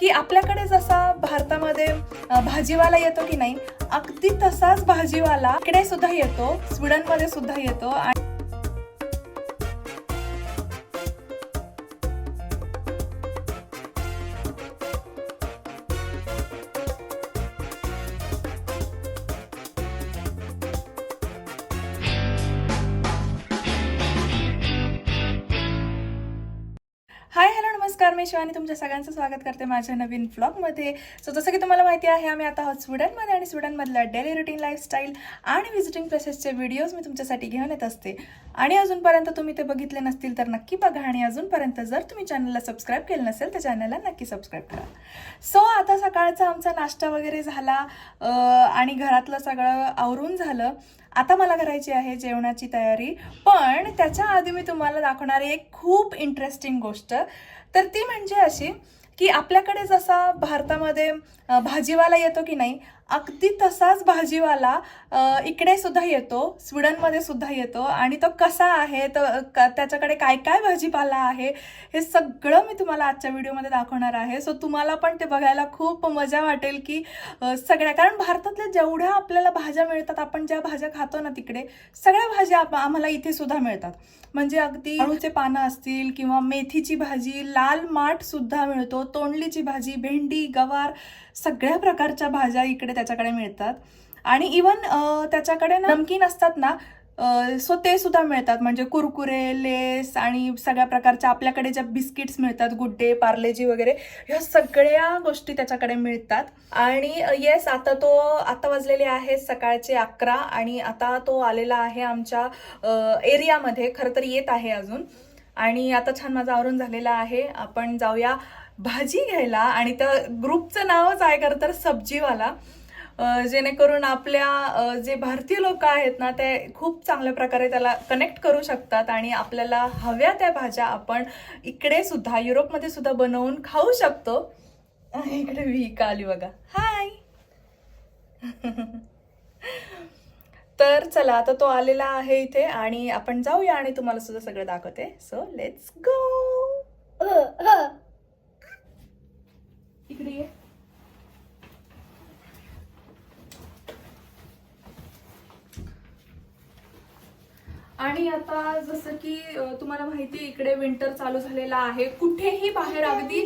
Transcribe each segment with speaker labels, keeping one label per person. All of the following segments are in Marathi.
Speaker 1: की आपल्याकडे जसा भारतामध्ये भाजीवाला येतो की नाही अगदी तसाच भाजीवाला इकडे सुद्धा येतो स्वीडनमध्ये सुद्धा येतो आणि मी शिवानी तुमच्या सगळ्यांचं स्वागत करते माझ्या नवीन ब्लॉगमध्ये सो जसं की तुम्हाला माहिती आहे आम्ही आता आहोत स्वीडनमध्ये आणि स्वीडनमधल्या डेली रुटीन लाईफस्टाईल आणि व्हिजिटिंग प्लेसेसचे व्हिडिओज मी तुमच्यासाठी घेऊन येत असते. आणि अजूनपर्यंत तुम्ही ते बघितले नसतील तर नक्की बघा आणि अजूनपर्यंत जर तुम्ही चॅनलला सबस्क्राईब केलं नसेल तर चॅनलला नक्की सबस्क्राईब करा. सो आता सकाळचा आमचा नाश्ता वगैरे झाला आणि घरातलं सगळं आवरून झालं. आता मला करायची आहे जेवणाची तयारी. पण त्याच्या आधी मी तुम्हाला दाखवणार आहे एक खूप इंटरेस्टिंग गोष्ट. तर ती म्हणजे अशी की आपल्याकडे जसा भारतामध्ये भाजीवाला येतो की नाही अगदी तसाच भाजीवाला इकडे सुद्धा येतो स्वीडनमध्ये सुद्धा येतो आणि तो कसा आहे तो त्याच्याकडे काय काय भाजीपाला आहे हे सगळं मी तुम्हाला आजच्या व्हिडिओमध्ये दाखवणार आहे. सो तुम्हाला पण ते बघायला खूप मजा वाटेल की सगळ्या कारण भारतातल्या जेवढ्या आपल्याला भाज्या मिळतात आपण ज्या भाज्या खातो ना तिकडे सगळ्या भाज्या आम्हाला इथे सुद्धा मिळतात. म्हणजे अगदी अळूचे पानं असतील किंवा मेथीची भाजी लाल माठ सुद्धा मिळतो तोंडलीची भाजी भेंडी गवार सगळ्या प्रकारच्या भाज्या इकडे त्याच्याकडे मिळतात. आणि इवन त्याच्याकडे नमकीन असतात ना सो ते सुद्धा मिळतात. म्हणजे कुरकुरे लेस आणि सगळ्या प्रकारच्या आपल्याकडे ज्या बिस्किट्स मिळतात गुड्डे पार्लेजी वगैरे ह्या सगळ्या गोष्टी त्याच्याकडे मिळतात. आणि येस आता तो आता वाजलेले आहेत सकाळचे अकरा आणि आता तो आलेला आहे आमच्या एरियामध्ये. खरं तर येत आहे अजून. आणि आता छान माझा आवरून झालेला आहे. आपण जाऊया. भाजी घ्यायला आणि त्या ग्रुपचं नावच आहे खरं तर सब्जीवाला. जेणेकरून आपल्या जे भारतीय लोक आहेत ना ते खूप चांगल्या प्रकारे त्याला कनेक्ट करू शकतात आणि आपल्याला हव्या त्या भाज्या आपण इकडे सुद्धा युरोपमध्ये सुद्धा बनवून खाऊ शकतो. इकडे विहिका आली बघा. हाय तर चला आता तो आलेला आहे इथे आणि आपण जाऊया आणि तुम्हाला सुद्धा सगळं दाखवते. सो लेट्स गो इकडे ये. आणि आता जसं की तुम्हाला माहिती आहे, इकडे विंटर चालू झालेला आहे. कुठेही बाहेर अगदी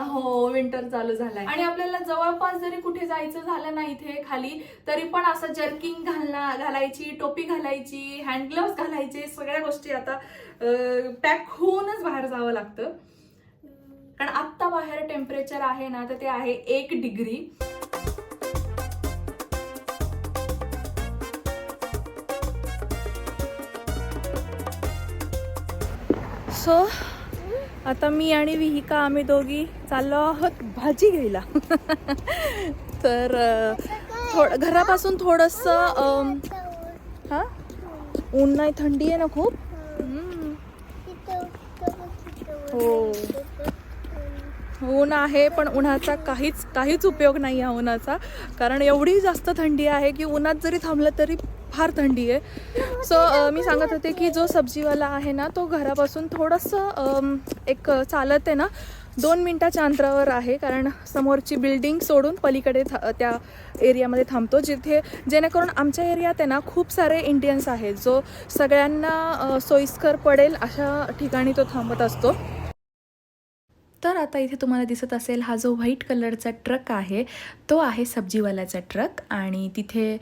Speaker 1: हो विंटर चालू झालाय. आणि आपल्याला जवळपास जरी कुठे जायचं झालं ना इथे खाली तरी पण असं जर्किंग घालणं घालायची टोपी घालायची हँड ग्लोव्स घालायचे सगळ्या गोष्टी आता पॅक होऊनच बाहेर जावं लागतं. कारण आत्ता बाहेर टेम्परेचर आहे ना तर ते आहे एक डिग्री सो आता मी आणि विहिका आम्ही दोघी चाललो आहोत भाजी घ्यायला. तर थोड घरापासून थोडंसं हा? ऊन नाही थंडी आहे ना खूप. हो. ऊन आहे पण उन्हाचा काहीच काहीच उपयोग नाही आहे उन्हाचा. कारण एवढी जास्त थंडी आहे की उन्हात जरी थांबलं तरी फार थंडी आहे. सो मी सांगत होते की जो सब्जीवाला आहे ना तो घरापासून थोडंसं एक चालत आहे ना दोन मिनटाच्या अंतरावर आहे. कारण समोरची बिल्डिंग सोडून पलीकडे था त्या एरियामध्ये थांबतो जिथे जेणेकरून आमच्या एरियात आहे ना खूप सारे इंडियन्स आहेत जो सगळ्यांना सोयीस्कर पडेल अशा ठिकाणी तो थांबत असतो. तर आता इथे तुम्हाला दिसत असेल हा जो व्हाईट कलरचा ट्रक आहे तो आहे सब्जीवाल्याचा ट्रक आणि तिथे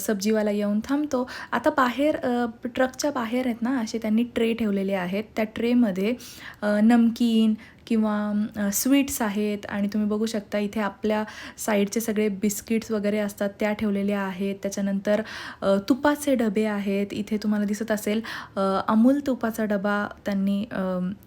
Speaker 1: सब्जीवाला येऊन थांबतो. आता बाहेर ट्रकच्या बाहेर आहेत ना असे त्यांनी ट्रे ठेवलेले आहेत. त्या ट्रेमध्ये नमकीन किंवा स्वीट्स आहेत आणि तुम्ही बघू शकता इथे आपल्या साईडचे सगळे बिस्किट्स वगैरे असतात त्या ठेवलेल्या आहेत. त्याच्यानंतर तुपाचे डबे आहेत. इथे तुम्हाला दिसत असेल अमूल तुपाचा डबा त्यांनी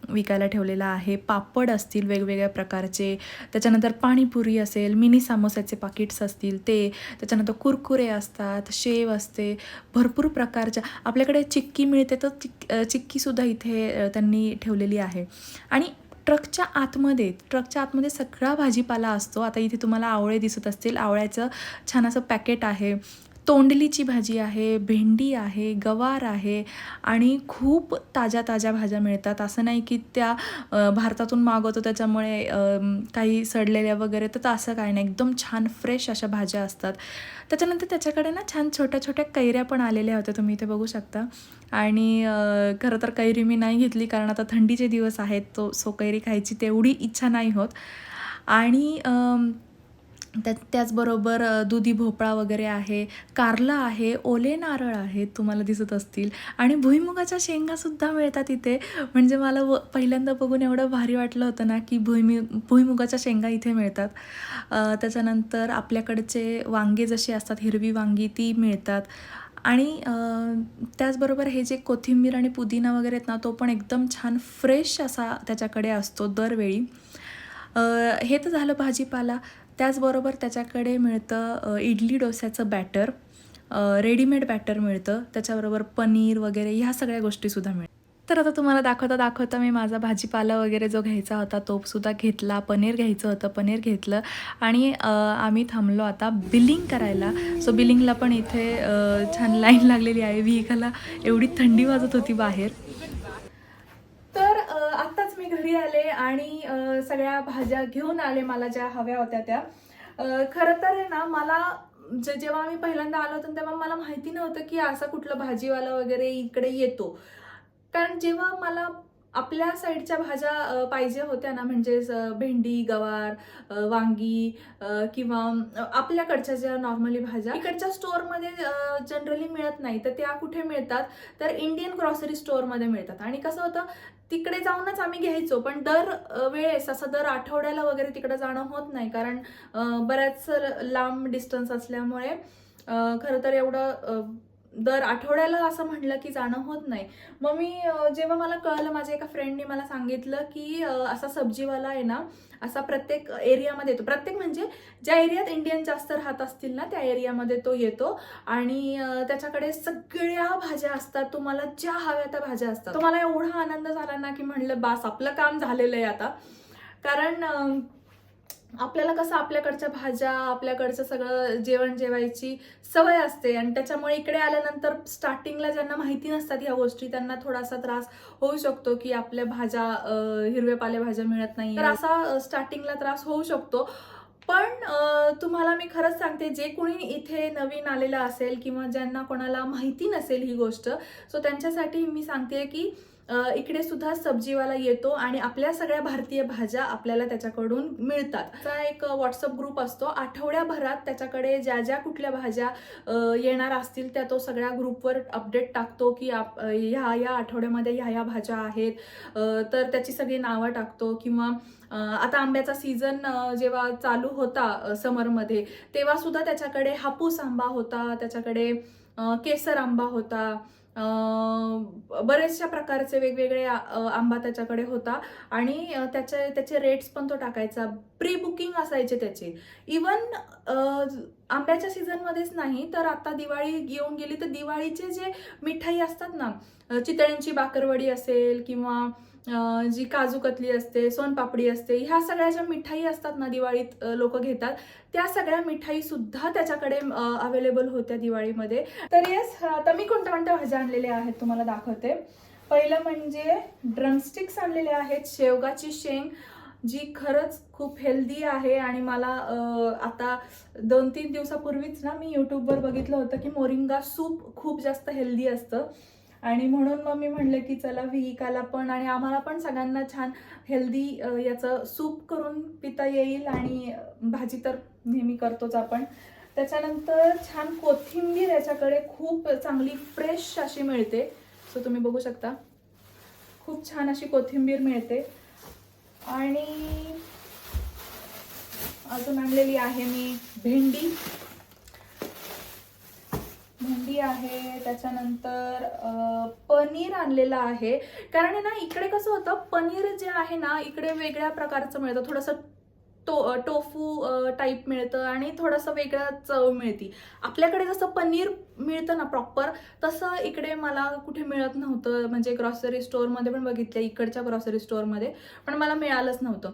Speaker 1: विकायला ठेवलेला आहे. पापड असतील वेगवेगळ्या प्रकारचे. त्याच्यानंतर पाणीपुरी असेल मिनी सामोसाचे पाकिट्स असतील ते. त्याच्यानंतर कुरकुरे असतात शेव असते. भरपूर प्रकारच्या आपल्याकडे चिक्की मिळते तर चिक चिक्कीसुद्धा इथे त्यांनी ठेवलेली आहे. आणि ट्रकच्या आतमध्ये ट्रकच्या आतमध्ये सगळा भाजीपाला असतो. आता इथे तुम्हाला आवळे दिसत असतील. आवळ्याचं छान असं पॅकेट आहे. तोंडलीची भाजी आहे भेंडी आहे गवार आहे आणि खूप ताज्या ताज्या भाज्या मिळतात. असं नाही की त्या भारतातून मागवतो त्याच्यामुळे काही सडलेल्या वगैरे तर असं काही नाही. एकदम छान फ्रेश अशा भाज्या असतात. त्याच्यानंतर त्याच्याकडे ना छान छोट्या छोट्या कैऱ्या पण आलेल्या होत्या. तुम्ही इथे बघू शकता. आणि खरं तर कैरी मी नाही घेतली कारण आता थंडीचे दिवस आहेत. तो सो कैरी खायची तेवढी इच्छा नाही होत. आणि त्या त्याचबरोबर दुधी भोपळा वगैरे आहे कारलं आहे ओले नारळ आहेत तुम्हाला दिसत असतील. आणि भुईमुगाच्या शेंगासुद्धा मिळतात इथे. म्हणजे मला व पहिल्यांदा बघून एवढं भारी वाटलं होतं ना की भुईमि भुईमुगाच्या शेंगा इथे मिळतात. त्याच्यानंतर आपल्याकडचे वांगे जसे असतात हिरवी वांगी ती मिळतात. आणि त्याचबरोबर हे जे कोथिंबीर आणि पुदिना वगैरे आहेत ना तो पण एकदम छान फ्रेश असा त्याच्याकडे असतो दरवेळी. हे तर झालं भाजीपाला. त्याचबरोबर त्याच्याकडे मिळतं इडली डोस्याचं बॅटर रेडीमेड बॅटर मिळतं. त्याच्याबरोबर पनीर वगैरे ह्या सगळ्या गोष्टीसुद्धा मिळतात. तर आता तुम्हाला दाखवता दाखवता मी माझा भाजीपाला वगैरे जो घ्यायचा होता तोसुद्धा घेतला. पनीर घ्यायचं होतं पनीर घेतलं. आणि आम्ही थांबलो आता बिलिंग करायला. सो बिलिंगला पण इथे छान लाईन लागलेली आहे. व्हिकलला एवढी थंडी वाजत होती बाहेर. तर आता घरी आले आणि सगळ्या भाज्या घेऊन आले मला ज्या हव्या होत्या त्या. खरं तर आहे ना मला जे जेव्हा मी पहिल्यांदा आलो होतो तेव्हा मला माहिती नव्हतं की असा कुठला भाजीवाला वगैरे इकडे येतो. कारण जेव्हा मला आपल्या साईडच्या भाज्या पाहिजे होत्या ना म्हणजे भेंडी गवार वांगी किंवा आपल्याकडच्या ज्या नॉर्मली भाज्या इकडच्या स्टोअरमध्ये जनरली मिळत नाही तर त्या कुठे मिळतात? तर इंडियन ग्रॉसरी स्टोअरमध्ये मिळतात. आणि कसं होतं तिकडे जाऊनच आम्ही घ्यायचो. पण दर वेळेस असं दर आठवड्याला वगैरे तिकडे जाणं होत नाही. कारण बऱ्याच लांब डिस्टन्स असल्यामुळे खरं तर एवढं दर आठवड्याला असं म्हटलं की जाणं होत नाही. मग मी जेव्हा मला कळलं माझ्या एका फ्रेंडने मला सांगितलं की असा सब्जीवाला आहे ना असा प्रत्येक एरियामध्ये येतो. प्रत्येक म्हणजे ज्या एरियात इंडियन जास्त राहत असतील ना त्या एरियामध्ये तो येतो. आणि त्याच्याकडे सगळ्या भाज्या असतात. तुम्हाला ज्या हव्या त्या भाज्या असतात. तो मला एवढा आनंद झाला ना की म्हणलं बास आपलं काम झालेलं आहे आता. कारण आपल्याला कसं आपल्याकडच्या भाज्या आपल्याकडचं सगळं जेवण जेवायची सवय असते आणि त्याच्यामुळे इकडे आल्यानंतर स्टार्टिंगला ज्यांना माहिती नसतात ह्या गोष्टी त्यांना थोडासा त्रास होऊ शकतो की आपल्या भाज्या हिरव्या पालेभाज्या मिळत नाही तर असा स्टार्टिंगला त्रास होऊ शकतो. पण तुम्हाला मी खरंच सांगते जे कोणी इथे नवीन आलेलं असेल किंवा ज्यांना कोणाला माहिती नसेल ही गोष्ट सो त्यांच्यासाठी मी सांगते की इकडे सुद्धा सब्जीवाला येतो आणि आपल्या सगळ्या भारतीय भाज्या आपल्याला त्याच्याकडून मिळतात. हा एक व्हॉट्सअप ग्रुप असतो. आठवड्याभरात त्याच्याकडे ज्या ज्या कुठल्या भाज्या येणार असतील त्या तो सगळ्या ग्रुपवर अपडेट टाकतो की आप ह्या या आठवड्यामध्ये ह्या ह्या भाज्या आहेत. तर त्याची सगळी नावं टाकतो किंवा आता आंब्याचा सीझन जेव्हा चालू होता समरमध्ये तेव्हा सुद्धा त्याच्याकडे हापूस आंबा होता त्याच्याकडे केसर आंबा होता. बरेचशा प्रकारचे वेगवेगळे आंबा त्याच्याकडे होता. आणि त्याचे त्याचे रेट्स पण तो टाकायचा. प्री बुकिंग असायचे त्याचे. इवन आंब्याच्या सीझनमध्येच नाही तर आता दिवाळी येऊन गेली तर दिवाळीचे जे मिठाई असतात ना चितळ्यांची बाकरवडी असेल किंवा जी काजू कतली असते सोनपापडी असते ह्या सगळ्या ज्या मिठाई असतात ना दिवाळीत लोक घेतात त्या सगळ्या मिठाईसुद्धा त्याच्याकडे अवेलेबल होत्या दिवाळीमध्ये. तर येस आता मी कोणत्या कोणत्या भाज्या आणलेल्या आहेत तुम्हाला दाखवते. पहिलं म्हणजे ड्रमस्टिक्स आणलेले आहेत शेवगाची शेंग जी खरंच खूप हेल्दी आहे आणि मला आता दोन तीन दिवसापूर्वीच ना मी यूट्यूबवर बघितलं होतं की मोरिंगा सूप खूप जास्त हेल्दी असतं. आणि म्हणून मग मी म्हणले की चला विहिकाला पण आणि आम्हाला पण सगळ्यांना छान हेल्दी याचं सूप करून पिता येईल आणि भाजी तर नेहमी करतोच आपण. त्याच्यानंतर छान कोथिंबीर याच्याकडे खूप चांगली फ्रेश अशी मिळते. सो तुम्ही बघू शकता. खूप छान अशी कोथिंबीर मिळते. आणि अजून आणलेली आहे मी भेंडी. भेंडी आहे त्याच्यानंतर पनीर आणलेलं आहे. कारण आहे ना इकडे कसं होतं पनीर जे आहे ना इकडे वेगळ्या प्रकारचं मिळतं. थोडंसं टो टोफू टाईप मिळतं आणि थोडंसं वेगळं चव मिळते. आपल्याकडे जसं पनीर मिळतं ना प्रॉपर तसं इकडे मला कुठे मिळत नव्हतं. म्हणजे ग्रॉसरी स्टोअरमध्ये पण बघितलं इकडच्या ग्रॉसरी स्टोअरमध्ये पण मला मिळालंच नव्हतं.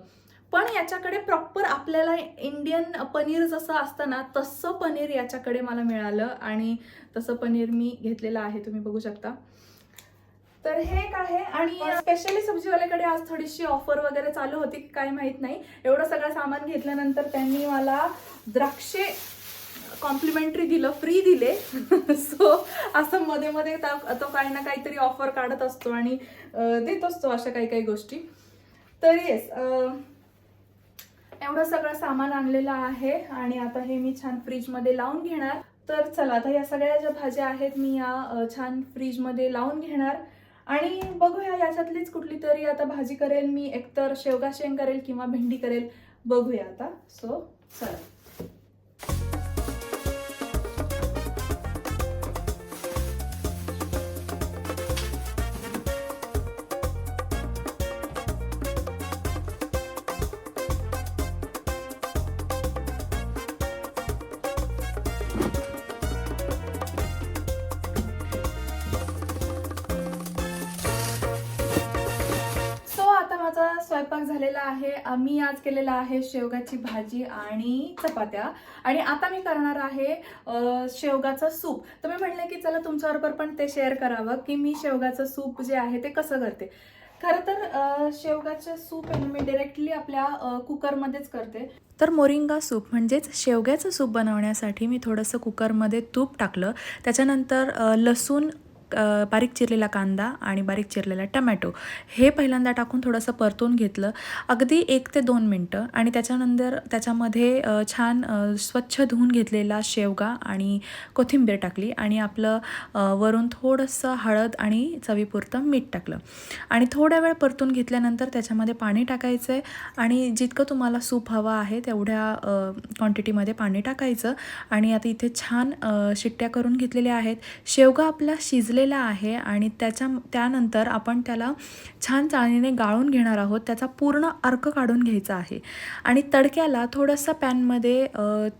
Speaker 1: पण याच्याकडे प्रॉपर आपल्याला इंडियन पनीर जसं असतं ना तसं पनीर याच्याकडे मला मिळालं आणि तसं पनीर मी घेतलेलं आहे तुम्ही बघू शकता. तर हे एक आहे आणि स्पेशली सब्जीवाल्याकडे आज थोडीशी ऑफर वगैरे चालू होती की काय माहीत नाही. एवढं सगळं सामान घेतल्यानंतर त्यांनी मला द्राक्षे कॉम्प्लिमेंटरी दिलं फ्री दिले. सो असं मध्ये मध्ये तो काही ना काहीतरी ऑफर काढत असतो आणि देत असतो अशा काही काही गोष्टी. तर येस एवढं सगळं सामान आणलेलं आहे आणि आता हे मी छान फ्रीजमध्ये लावून घेणार. तर चला आता या सगळ्या ज्या भाज्या आहेत मी या छान फ्रीजमध्ये लावून घेणार. आणि बघूया याच्यातलीच कुठली तरी आता भाजी करेल मी एकतर शेवगा शेंग करेल किंवा भेंडी करेल. बघूया आता. सो चला. झालेला आहे मी आज केलेला आहे शेवगाची भाजी आणि चपात्या. आणि आता मी करणार आहे अ, शेवगाचं सूप. तर मी म्हणले की चला तुमच्याबरोबर पण ते शेअर करावं की मी शेवगाचं सूप जे आहे ते कसं करते. खरं तर शेवगाचं सूप आहे मी डिरेक्टली आपल्या कुकरमध्येच करते. तर मोरिंगा सूप म्हणजेच शेवग्याचं सूप बनवण्यासाठी मी थोडंसं कुकरमध्ये तूप टाकलं. त्याच्यानंतर लसूण बारीक चिरलेला कांदा आणि बारीक चिरलेला टमॅटो हे पहिल्यांदा टाकून थोडंसं परतून घेतलं. अगदी एक ते दोन मिनटं आणि त्याच्यानंतर त्याच्यामध्ये छान स्वच्छ धुवून घेतलेला शेवगा आणि कोथिंबीर टाकली आणि आपलं वरून थोडंसं हळद आणि चवीपुरतं मीठ टाकलं. आणि थोड्या वेळ परतून घेतल्यानंतर त्याच्यामध्ये पाणी टाकायचं आहे आणि जितकं तुम्हाला सूप हवं आहे तेवढ्या क्वांटिटीमध्ये पाणी टाकायचं आणि आता इथे छान शिट्ट्या करून घेतलेल्या आहेत. शेवगा आपला भाजलेला आहे आणि त्याच्या त्यानंतर आपण त्याला छान चाळणीने गाळून घेणार आहोत. त्याचा पूर्ण अर्क काढून घ्यायचा आहे. आणि तडक्याला थोडंसं पॅनमध्ये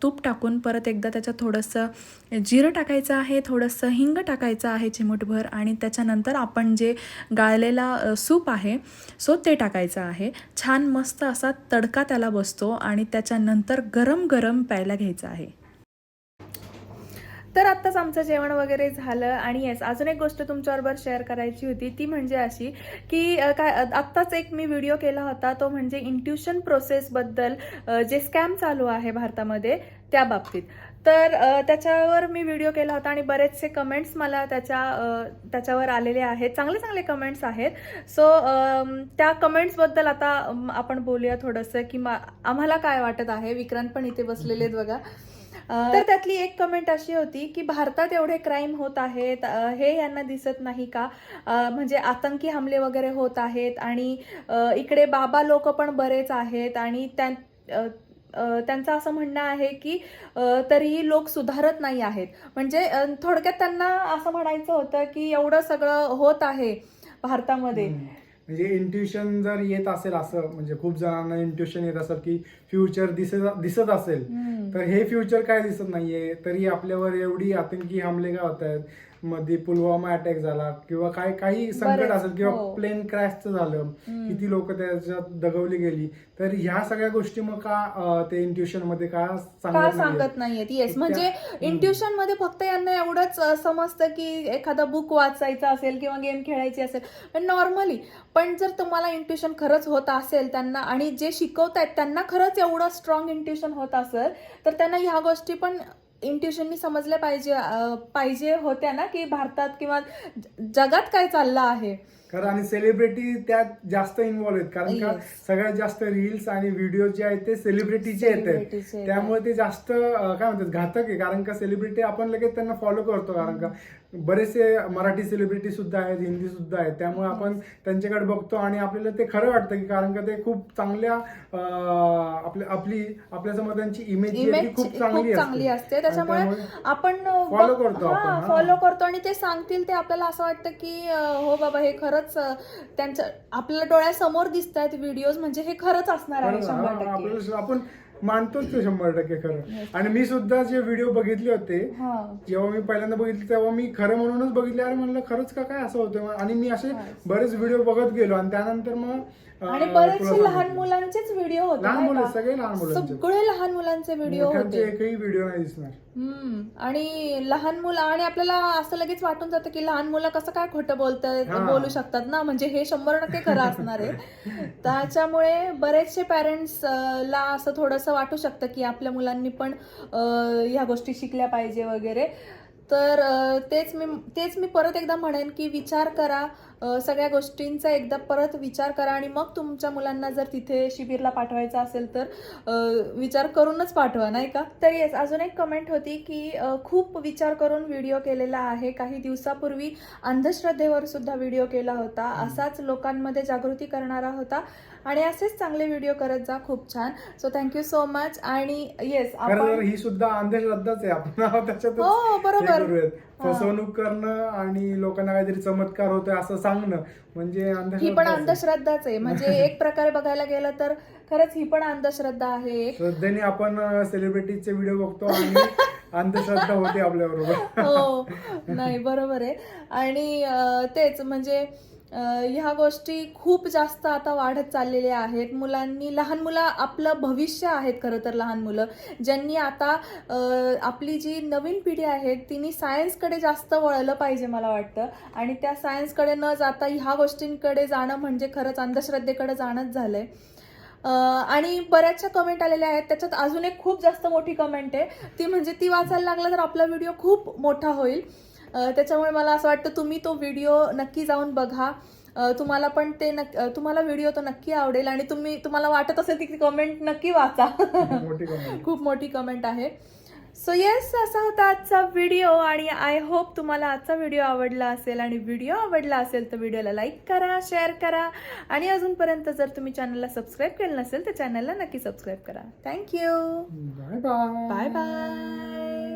Speaker 1: तूप टाकून परत एकदा त्याच्यात थोडंसं जिरं टाकायचं आहे थोडंसं हिंग टाकायचं आहे चिमूटभर आणि त्याच्यानंतर आपण जे गाळलेला सूप आहे सो ते टाकायचं आहे. छान मस्त असा तडका त्याला बसतो आणि त्याच्यानंतर गरम गरम प्यायला घ्यायचं आहे. तर आत्ताच आमचं जेवण वगैरे झालं आणि येस अजून एक गोष्ट तुमच्याबरोबर शेअर करायची होती ती म्हणजे अशी की काय आत्ताच एक मी व्हिडिओ केला होता तो म्हणजे इंट्युशन प्रोसेसबद्दल जे स्कॅम चालू आहे भारतामध्ये त्या बाबतीत. तर त्याच्यावर मी व्हिडिओ केला होता आणि बरेचसे कमेंट्स मला त्याच्या त्याच्यावर आलेले आहेत. चांगले चांगले कमेंट्स आहेत. सो त्या कमेंट्सबद्दल आता आपण बोलूया थोडंसं की मा आम्हाला काय वाटत आहे? विक्रांत पण इथे बसलेले आहेत बघा. तर त्यातली एक कमेंट अशी होती की भारतात एवढे क्राईम होत आहेत हे यांना दिसत नाही का म्हणजे आतंकी हमले वगैरे होत आहेत आणि इकडे बाबा लोक पण बरेच आहेत आणि त्या त्यांचं असं म्हणणं आहे की तरीही लोक सुधारत नाही आहेत म्हणजे थोडक्यात त्यांना असं म्हणायचं होतं की एवढं सगळं होत आहे भारतामध्ये.
Speaker 2: म्हणजे इंट्युशन जर येत असेल असं म्हणजे खूप जणांना इंट्युशन येत असेल की फ्युचर दिसत दिसत असेल. तर हे फ्युचर काय दिसत नाहीये? तरी आपल्यावर एवढी आतंकी हमले का होत आहेत. मध्ये पुलवामा अटॅक झाला किंवा काय काही संकट असेल किंवा
Speaker 1: हो.
Speaker 2: प्लेन क्रॅशचं झालं. किती लोक त्याच्यात दगवली गेली तर ह्या सगळ्या गोष्टी मग का ते इंट्युशनमध्ये का सांगत नाहीयेत?
Speaker 1: येस म्हणजे. इंट्युशनमध्ये फक्त यांना एवढंच समजतं की एखादा बुक वाचायचा असेल किंवा गेम खेळायची असेल पण नॉर्मली पण जर तुम्हाला इंट्युशन खरंच होत असेल त्यांना आणि जे शिकवतायत त्यांना खरंच एवढं स्ट्रॉंग इंट्युशन होत असेल तर त्यांना ह्या गोष्टी पण इंट्युशननी समजल्या पाहिजे पाहिजे होत्या ना की भारतात किंवा जगात काय चाललं आहे?
Speaker 2: कारण आणि सेलिब्रिटी त्यात जास्त इन्व्हॉल्व आहेत. कारण का. सगळ्यात जास्त रील्स आणि व्हिडिओ जे आहेत ते सेलिब्रिटीचे येतात
Speaker 1: आहेत.
Speaker 2: त्यामुळे ते जास्त काय म्हणतात घातक आहे. कारण का सेलिब्रिटी आपण लगेच त्यांना फॉलो करतो. कारण का बरेचसे मराठी सेलिब्रिटी सुद्धा आहेत हिंदी सुद्धा आहेत. त्यामुळे आपण त्यांच्याकडे बघतो आणि आपल्याला ते खरं वाटतं की कारण का ते खूप चांगल्या आपल्या आपली आपल्यासमोर त्यांची इमेज खूप चांगली
Speaker 1: असते. त्याच्यामुळे आपण
Speaker 2: follow करतो.
Speaker 1: फॉलो करतो आणि ते सांगतील ते आपल्याला असं वाटतं की हो बाबा हे खरंच अं, त्यांच्या आपल्याला डोळ्यासमोर दिसत आहेत व्हिडिओज म्हणजे हे खरंच असणार आहे शंभर टक्के.
Speaker 2: आपण मानतोच ते शंभर टक्के खरं. आणि मी सुद्धा जे व्हिडिओ बघितले होते जेव्हा मी पहिल्यांदा बघितले तेव्हा मी खरं म्हणूनच बघितले. अरे म्हणलं खरंच का काय असं होतं आणि मी असे. बरेच व्हिडिओ बघत गेलो आणि त्यानंतर मग
Speaker 1: आणि बरेचसे. लहान मुलांचेच व्हिडिओ होते
Speaker 2: लहान मुलं? सगळे लहान मुलांचे
Speaker 1: सगळे लहान मुलांचे व्हिडिओ होते
Speaker 2: एकही व्हिडिओ नाही दिसणार
Speaker 1: हम्म आणि लहान मुलं आणि आपल्याला असं लगेच वाटून जातं की लहान मुलं कसं काय खोटं बोलतात. बोलू शकतात ना म्हणजे हे शंभर टक्के खरं असणार आहे त्याच्यामुळे बरेचसे पॅरेंट्स ला असं थोडंसं वाटू शकतं की आपल्या मुलांनी पण ह्या गोष्टी शिकल्या पाहिजे वगैरे तर तेच मी तेच मी परत एकदा म्हणेन की विचार करा. सगळ्या गोष्टींचा एकदा परत विचार करा आणि मग तुमच्या मुलांना जर तिथे शिबिरला पाठवायचं असेल तर विचार करूनच पाठवा नाही का? तर येस अजून एक कमेंट होती की खूप विचार करून व्हिडिओ केलेला आहे. काही दिवसापूर्वी अंधश्रद्धेवर सुद्धा व्हिडिओ केला होता. असाच लोकांमध्ये जागृती करणारा होता. आणि असेच चांगले व्हिडिओ करत जा. खूप छान. So thank you so much आणि येस आपण
Speaker 2: ही सुद्धा अंधश्रद्धाच आहे. आपण त्याच्यातच
Speaker 1: हो बरोबर.
Speaker 2: फसवणूक करणं आणि लोकांना काहीतरी चमत्कार होतोय असं सांगणं म्हणजे
Speaker 1: ही पण
Speaker 2: अंधश्रद्धा
Speaker 1: अंधश्रद्धाच आहे. म्हणजे एक प्रकारे बघायला गेलं तर खरंच ही पण अंधश्रद्धा आहे.
Speaker 2: श्रद्धेने आपण सेलिब्रिटीचे व्हिडिओ बघतो आणि अंधश्रद्धा होते आपल्या बरोबर
Speaker 1: हो. नाही बरोबर आहे. आणि तेच म्हणजे ह्या गोष्टी खूप जास्त आता वाढत चाललेल्या आहेत. मुलांनी लहान मुलं आपलं भविष्य आहेत खरं तर लहान मुलं. ज्यांनी आता आपली जी नवीन पिढी आहे तिने सायन्सकडे जास्त वळलं पाहिजे मला वाटतं. आणि त्या सायन्सकडे न जाता ह्या गोष्टींकडे जाणं म्हणजे खरंच अंधश्रद्धेकडे जाणंच झालं आहे आणि बऱ्याचशा कमेंट आलेल्या आहेत. त्याच्यात अजून एक खूप जास्त मोठी कमेंट आहे. ती म्हणजे ती वाचायला लागलं तर आपला व्हिडिओ खूप मोठा होईल. त्याच्यामुळे मला असं वाटतं तुम्ही तो व्हिडिओ नक्की जाऊन बघा. तुम्हाला पण ते नक अं, तुम्हाला व्हिडिओ तो नक्की आवडेल आणि तुम्ही तुम्हाला वाटत असेल ती कमेंट नक्की वाचा. खूप मोठी कमेंट आहे. सो येस असा होता आजचा व्हिडिओ आणि आय होप तुम्हाला आजचा व्हिडिओ आवडला असेल आणि व्हिडिओ आवडला असेल तर व्हिडिओला लाईक करा शेअर करा आणि अजूनपर्यंत जर तुम्ही चॅनलला सबस्क्राईब केलं नसेल तर चॅनलला नक्की सबस्क्राईब करा. Thank you
Speaker 2: bye bye
Speaker 1: bye bye